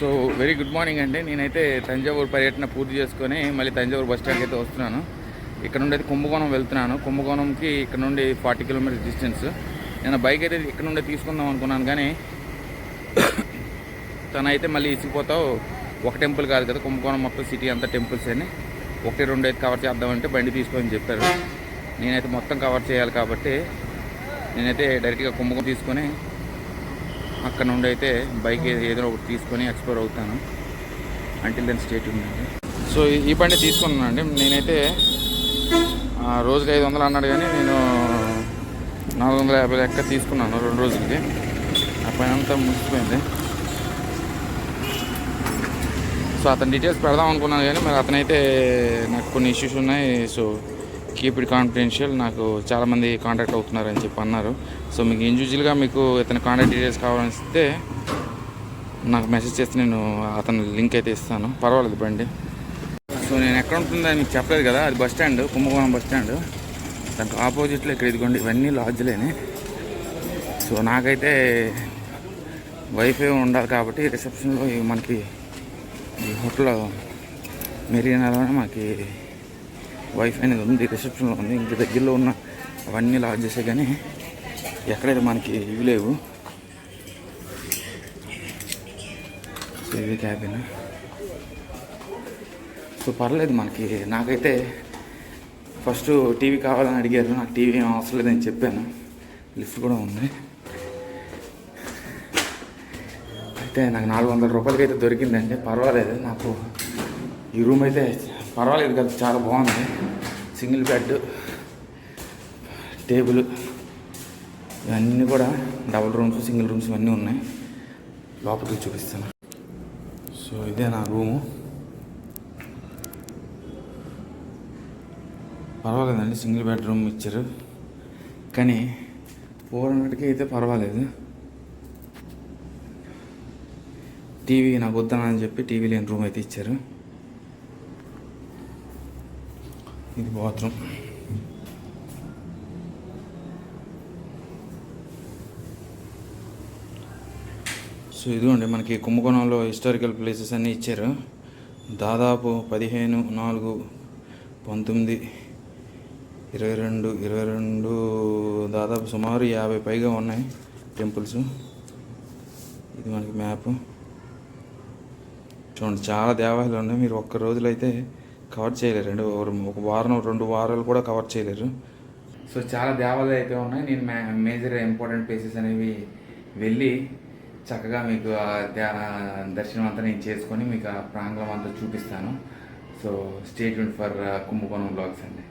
So very good morning అండి. నేనైతే తంజావూరు పర్యటన పూర్తి చేసుకొని మళ్ళీ తంజావూరు బస్ స్టాండ్కి అయితే వస్తున్నాను. ఇక్కడ నుండి అయితే కుంభకోణం వెళ్తున్నాను. కుంభకోణంకి ఇక్కడ నుండి ఫార్టీ కిలోమీటర్స్ డిస్టెన్స్. నేను బైక్ అయితే ఇక్కడ నుండి తీసుకుందాం అనుకున్నాను కానీ తనైతే మళ్ళీ ఇసిగిపోతావు. ఒక టెంపుల్ కాదు కదా కుంభకోణం మొత్తం సిటీ అంతా టెంపుల్స్ అని. ఒకటి రెండు అయితే కవర్ చేద్దామంటే బండి తీసుకొని చెప్పారు. నేనైతే మొత్తం కవర్ చేయాలి కాబట్టి నేనైతే డైరెక్ట్గా కుంభకోణం తీసుకొని అక్కడ నుండి అయితే బైక్ ఏదో ఒకటి తీసుకొని ఎక్స్ప్లోర్ అవుతాను. అంటిల్ దెన్ స్టేట్ ఉందండి సో ఈ- బండి తీసుకున్నానండి. నేనైతే ఆ, రోజుకి ఐదు వందలు అన్నాడు కానీ నేను నాలుగు వందల యాభై లెక్క తీసుకున్నాను రెండు రోజులకి. ఆ పని అంతా ముగిసిపోయింది. సో అతని డీటెయిల్స్ పెడదాం అనుకున్నాను కానీ మరి అతనైతే నాకు కొన్ని ఇష్యూస్ ఉన్నాయి. సో కీప్ ఇట్ కాన్ఫిడెన్షియల్ నాకు చాలామంది కాంటాక్ట్ అవుతున్నారని చెప్పి అన్నారు. సో మీకు ఇండివిజువల్గా మీకు ఇతని కాంటాక్ట్ డీటెయిల్స్ కావాలనిస్తే నాకు మెసేజ్ చేస్తే నేను అతని లింక్ అయితే ఇస్తాను. పర్వాలేదు బండి. సో నేను ఎక్కడ ఉంటుందని మీకు చెప్పలేదు కదా. అది bus stand Kumbakonam bus stand దానికి ఆపోజిట్లో ఇక్కడ ఇదిగోండి ఇవన్నీ లాడ్జ్లేనే సో నాకైతే వైఫై ఉండాలి కాబట్టి రిసెప్షన్లో మనకి ఈ హోటల్లో మెరీనాలోనే మనకి వైఫ్ అనేది ఉంది రిసెప్షన్లో ఉంది. ఇంక దగ్గరలో ఉన్న అవన్నీ లాడ్జెసే కానీ ఎక్కడైతే మనకి ఇవి లేవు. సో ఇది క్యాబిన్ సో పర్లేదు మనకి. నాకైతే ఫస్ట్ టీవీ కావాలని అడిగారు. నాకు టీవీ ఏం అవసరం లేదని చెప్పాను. లిఫ్ట్ కూడా ఉంది. అయితే నాకు నాలుగు వందల రూపాయలకి అయితే దొరికిందండి. పర్వాలేదు. నాకు ఈ రూమ్ అయితే పర్వాలేదు కదా చాలా బాగుంది. సింగిల్ బెడ్ టేబుల్ ఇవన్నీ కూడా డబుల్ రూమ్స్ సింగిల్ రూమ్స్ ఇవన్నీ ఉన్నాయి. లోపలికి చూపిస్తాను. సో ఇదే నా రూము. పర్వాలేదండి సింగిల్ బెడ్రూమ్ ఇచ్చారు. కానీ ఫోర్ హండ్రెడ్కి అయితే పర్వాలేదు. టీవీ నాకు వద్దానని చెప్పి టీవీ లేని రూమ్ అయితే ఇచ్చారు. ఇది బాత్రూమ్. సో ఇదిగోండి మనకి కుంభకోణంలో హిస్టారికల్ ప్లేసెస్ అన్నీ ఇచ్చారు. దాదాపు పదిహేను నాలుగు పంతొమ్మిది ఇరవై రెండు ఇరవై రెండు దాదాపు సుమారు యాభై పైగా ఉన్నాయి టెంపుల్స్. ఇది మనకి మ్యాప్. చూడండి చాలా దేవాలయాలు ఉన్నాయి. మీరు ఒక్క రోజులో అయితే కవర్ చేయలేరు. రెండు ఒక వారం రెండు వారాలు కూడా కవర్ చేయలేరు. సో చాలా దేవాలయాలు అయితే ఉన్నాయి. నేను మేజర్ ఇంపార్టెంట్ ప్లేసెస్ అనేవి వెళ్ళి చక్కగా మీకు దే- దర్శనం అంతా నేను చేసుకొని మీకు ఆ ప్రాంగణం అంతా చూపిస్తాను. So state for Kumbakonam blogs అండి.